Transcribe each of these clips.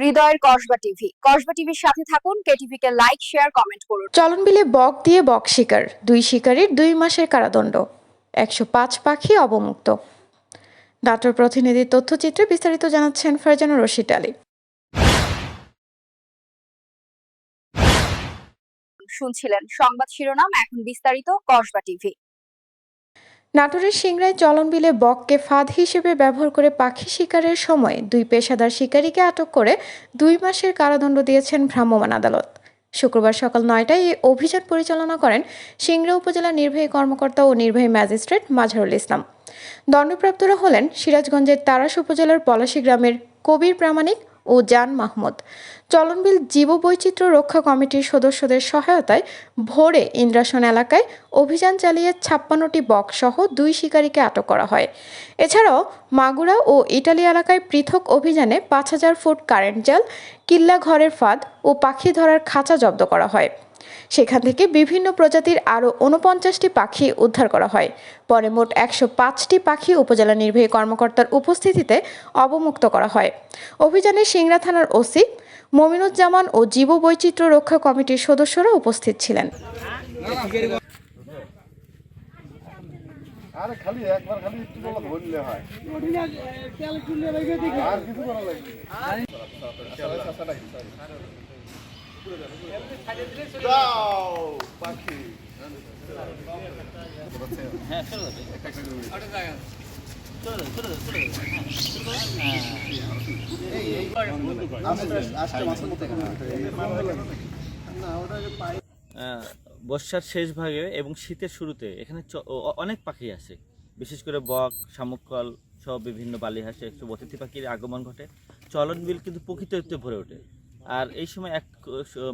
হৃদয়ের কসবা টিভি। কসবা টিভির সাথে থাকুন কেটিভি কে লাইক শেয়ার কমেন্ট করুন। চলন বিলে বক দিয়ে বক শিকার দুই শিকারীর দুই মাসের কারাদণ্ড একশো পাঁচ পাখি অবমুক্ত। নাটোর প্রতিনিধির তথ্যচিত্রে বিস্তারিত জানাচ্ছেন ফারজানা রশিদ আলী। শুনছিলেন সংবাদ শিরোনাম এখন বিস্তারিত কসবা টিভি। নাটোরের সিংড়ায় চলন বিলে বককে ফাঁদ হিসেবে ব্যবহার করে পাখি শিকারের সময় দুই পেশাদার শিকারীকে আটক করে দুই মাসের কারাদণ্ড দিয়েছেন ভ্রাম্যমাণ আদালত। শুক্রবার সকাল নয়টায় এই অভিযান পরিচালনা করেন সিংড়া উপজেলা নির্বাহী কর্মকর্তা ও নির্বাহী ম্যাজিস্ট্রেট মাঝারুল ইসলাম। দণ্ডপ্রাপ্তরা হলেন সিরাজগঞ্জের তারাস উপজেলার পলাশী গ্রামের কবির প্রামাণিক ও জান মাহমুদ। চলনবিল জীববৈচিত্র্য রক্ষা কমিটির সদস্যদের সহায়তায় ভোরে ইন্দ্রাসন এলাকায় অভিযান চালিয়ে ছাপ্পান্নটি বক্স সহ দুই শিকারীকে আটক করা হয়। এছাড়াও মাগুরা ও ইটালি এলাকায় পৃথক অভিযানে পাঁচ হাজার ফুট কারেন্ট জাল, কিল্লা ঘরের ফাঁদ ও পাখি ধরার খাঁচা জব্দ করা হয়। সেখান থেকে বিভিন্ন প্রজাতির আরও উনপঞ্চাশটি পাখি উদ্ধার করা হয় পরে মোট একশো পাঁচটি পাখি উপজেলা নির্বাহী কর্মকর্তার উপস্থিতিতে অবমুক্ত করা হয় অভিযানে সিংড়া থানার ওসি মমিনুজ্জামান ও জীববৈচিত্র্য রক্ষা কমিটির সদস্যরা উপস্থিত ছিলেন আরে খালি একবার খালি একটু বলা ধরলে হয় আর কিছু করা লাগবে বর্ষার শেষ ভাগে এবং শীতের শুরুতে এখানে অনেক পাখি আসে। বিশেষ করে বক শামুকল সব বিভিন্ন বালি হাসে একটু অতিথি পাখির আগমন ঘটে। চলন বিল কিন্তু প্রকৃতিতে ভরে ওঠে। আর এই সময় এক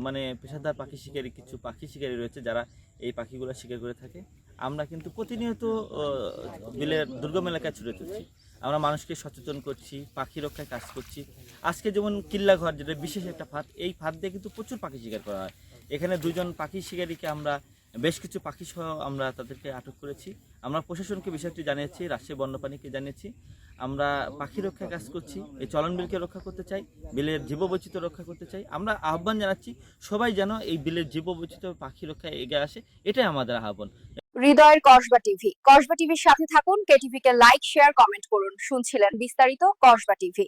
মানে পেশাদার পাখি শিকারী, কিছু পাখি শিকারী রয়েছে যারা এই পাখিগুলো শিকার করে থাকে। আমরা কিন্তু প্রতিনিয়ত বিলের দুর্গম এলাকায় ছুটে চলছি আমরা মানুষকে সচেতন করছি, পাখি রক্ষায় কাজ করছি। আজকে যেমন কিল্লা ঘর যেটা বিশেষ একটা ফাঁদ, এই ফাঁদ দিয়ে কিন্তু প্রচুর পাখি শিকার করা হয়। এখানে দুজন পাখি শিকারীকে আমরা বেশ কিছু পাখি সহ আমরা তাদেরকে আটক করেছি। আমরা প্রশাসনকে বিষয়টি জানিয়েছি, রাজশাহী বন্যপ্রাণীকে জানিয়েছি। আমরা পাখি রক্ষায় কাজ করছি, এই চলন বিলকে রক্ষা করতে চাই, বিলের জীববৈচিত্র্য রক্ষা করতে চাই। আমরা আহ্বান জানাচ্ছি, সবাই যেন এই বিলের জীববৈচিত্র্য পাখি রক্ষায় এগিয়ে আসে, এটাই আমাদের আহ্বান। হৃদয়ের কসবা টিভি, কসবা টিভির সাথে থাকুন কেটিভি কে লাইক, শেয়ার, কমেন্ট করুন। শুনছিলেন বিস্তারিত কসবা টিভি।